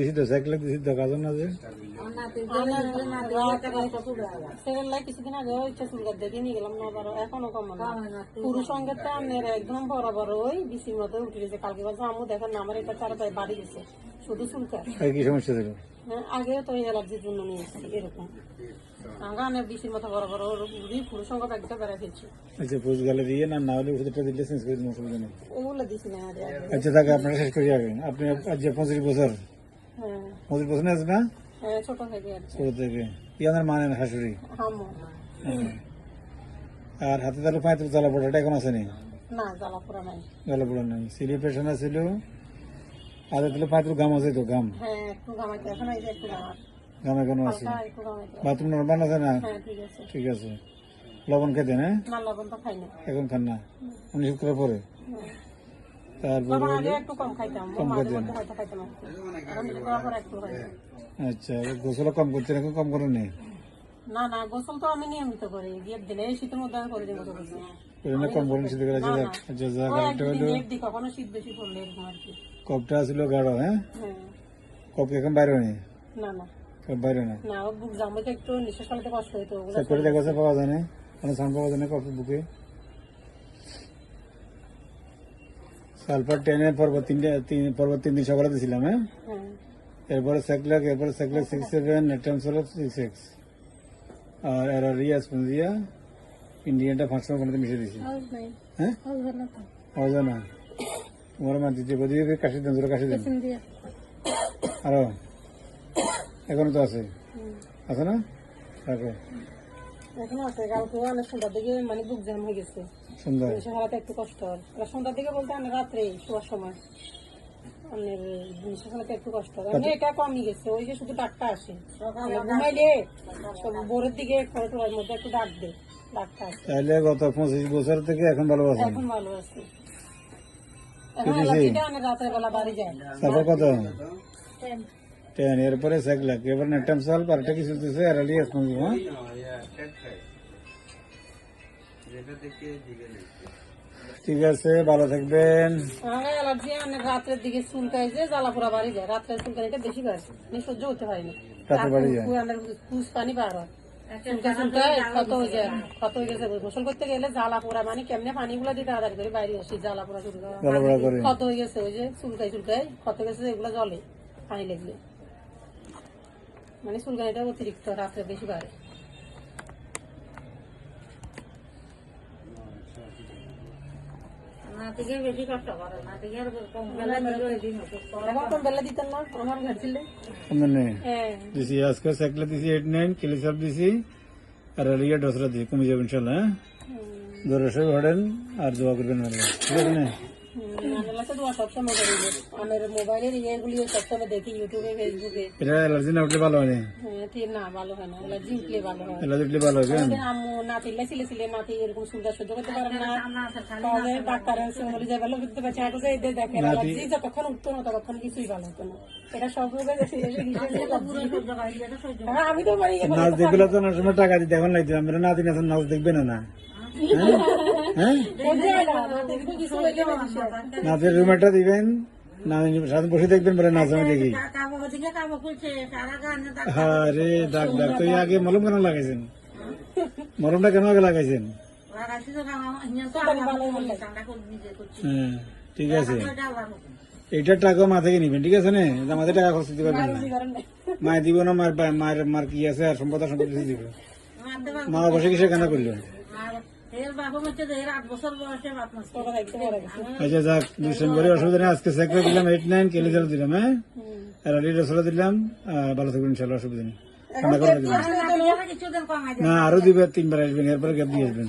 সিদ্ধ সিদ্ধ কাজন না যে কিছুদিন আগে দেখে নিয়ে গেলাম না এখনও একদম বরাবর ওই মতো উঠে গেছে এটা গেছে শুধু চুলকা কি সমস্যা ছিল? হ্যাঁ, আগেও তো অ্যালার্জির জন্য নিয়েছি এরকম। আমরা আমের মতো বরাবর ওর উড়ি পুরুষ সঙ্গে একদম বেড়া ফেলছি আচ্ছা পুজ গালে দিয়ে না না হলে ওষুধটা দিলে চেঞ্জ করে দিন অসুবিধা নেই ওগুলো দিছি না আচ্ছা তাকে আপনারা শেষ করে যাবেন আপনি আজ পঁচিশ বছর। হ্যাঁ। পঁচিশ বছর আছে না? হ্যাঁ, ছোট থেকে আর ছোট থেকে। ইয়াদের মানে না শাশুড়ি। আর হাতে তাহলে পাঁচ জ্বালা পড়াটা এখন আসেনি? না জ্বালা পোড়া নাই। জ্বালা পড়া আর তাহলে পাঁচ গাম আছে তো গাম। হ্যাঁ একটু এখন এই যে একটু গামার গাম এখনও আছে? বাথরুম নর্মাল আছে না? হ্যাঁ ঠিক আছে। লবণ খেতে না? না লবণ তো খাই না। এখন খান না? উনি শুক্র পরে তারপরে কম খাইতাম। মাঝে মধ্যে হয়তো খাইতাম একটু। এখন বিয়ে করার পর একটু খাই না। আচ্ছা গোসল কম করতে এখন কম করেন নি না গোসল তো আমি নিয়মিত করি। দিনে এই শীতের মধ্যে আমি করে দিই গোসল করছি। কম করেন শীতে করে না, না। যা ওই কারেক্ট একদিন হলো একদিন কখনো শীত বেশি পড়লে এরকম আর কি। কপটা ছিল গাঢ় হ্যাঁ? হ্যাঁ। কপ এখন বাইরে নেই না না। কপ বাইরে না? না ও বুক জামাইতে একটু নিঃশ্বাস ফেলতে কষ্ট হইতো। ওগুলো চেক করে দেখা পাওয়া যায় না। পাওয়া যায় না বুকে। সালফার টেনের তিনটে তিন দিন সকালে দিয়েছিলাম হ্যাঁ? হ্যাঁ। এরপরে স্যাকলাক এরপরে স্যাকলাক সিক্স সেভেন সিক্স আর এরা রিয়া স্পন্দিয়া ইন্ডিয়ানটা সময় মিশিয়ে দিয়েছি। হাউস হ্যাঁ? হওয়া তোমার মানছি যে বদি কাশি দেন কাশি দেন। আরও। এখনও তো আছে। আছে না? রাখো। এখন আছে কালকে অনেক সন্ধ্যার দিকে মানে বুক জ্যাম হয়ে গেছে। সুন্দর নিঃশ্বাস ফেলাতে একটু কষ্ট হয়। আর সন্ধ্যার দিকে বলতে আমি রাত্রে শোয়ার সময়। অন্যের নিঃশ্বাস ফেলাতে একটু কষ্ট হয় এটা কমই গেছে ওই যে শুধু ডাকটা আসে। মানে ঘুমাইলে ভোরের দিকে খড়ে মধ্যে একটু ডাক দে ডাকটা আসে। তাহলে গত পঁচিশ বছর থেকে এখন ভালো আছেন এখন ভালো আছে রাতের বেলা বাড়ি যায় তারপর কত? টেন। এরপরে স্যাকলাক এবার নেট্রামসল পার্টে কিছু দিচ্ছে আর রিয়া স্পন্দি হ্যাঁ ঠিক আছে ভালো থাকবেন। আমার অ্যালার্জি মানে রাত্রের দিকে চুলকায় যে বাড়ি যায় চুলকানিটা বেশি বাড়ে আমি সহ্য করতে পারি না রাতে বাড়ি যায়? পুষ পানি বার হয়। চুলকা হয়ে যায় হয়ে গেছে গোসল করতে গেলে জ্বালা পোড়া মানে কেমনে পানি গুলা দিয়ে তাড়াতাড়ি করে বাইরে আসি জ্বালা পোড়া চুলকা কত হয়ে গেছে ওই যে চুলকাই চুলকাই কত গেছে এগুলো জলে পানি লেগলে মানে চুলকানিটা অতিরিক্ত রাত্রে বেশি বাড়ে। এখন কোন বেলা দিতেন না? আমার ঘর ছিল মানে হ্যাঁ। দিছি আজকে সাইকেল দিছি এইট নাইন কিলিসাপ দিছি। আর রিয়া ডসরা দিছি কমে যাবে ইনশাল্লাহ হ্যাঁ? ধরে সব হড়েন আর দোয়া করবেন ঠিক আছে না? সবসময় করি আমার মোবাইলের ইয়েগুলি সবসময় দেখি ইউটিউবে ফেসবুকে। এটা অ্যালার্জি না উঠলে ভালো হয় না? হ্যাঁ, না ভালো হয় না। এলার্জি উঠলে ভালো হয়। অ্যালার্জি উঠলে ভালো হবে আম্মু নাতি ছিলে ছিলে নাতি এরকম সুন্দর সহ্য করতে পারে না। তাহলে ডাক্তার এসে বলে যে ভালো বুঝতে পারছে হাঁটু যে এদের অ্যালার্জি যতক্ষণ উঠতো না ততক্ষণ কিছুই ভালো হতো না। এটা সব রোগের হ্যাঁ আমি তো নাচ দেখলে তো অনেক সময় টাকা দিতে এখন লাগছে আমরা নাতি নাচ দেখবে না না। হ্যাঁ? হয়। নাচের রুমেরটা দিবেন বসে দেখবেন ডাক ডাক আগে মলম লাগাইছেন? মলমটা কেন আগে লাগাইছেন? হ্যাঁ ঠিক আছে। এইটার টাকা মা থেকে নিবেন, ঠিক আছে না? আমাদের টাকা খরচ দিতে পারবেন না। দিব না, মার মার কি আছে আর সম্পদ সম্পদ দিব। মা বসে কিসে কেন করল তোরা দেখতে পারে গেছে। আচ্ছা যাক ডিসেম্বরে অসুবিধা নেই। আজকে সেক্টর দিলাম এইট নাইন কেলে জল দিলাম হ্যাঁ? আর আলি রসলা দিলাম ভালো থাকবেন ইনশাল্লাহ অসুবিধা নেই। ঠান্ডা করে দিবেন। না আরও দিবে তিনবার আসবেন এরপরে গ্যাপ দিয়ে আসবেন।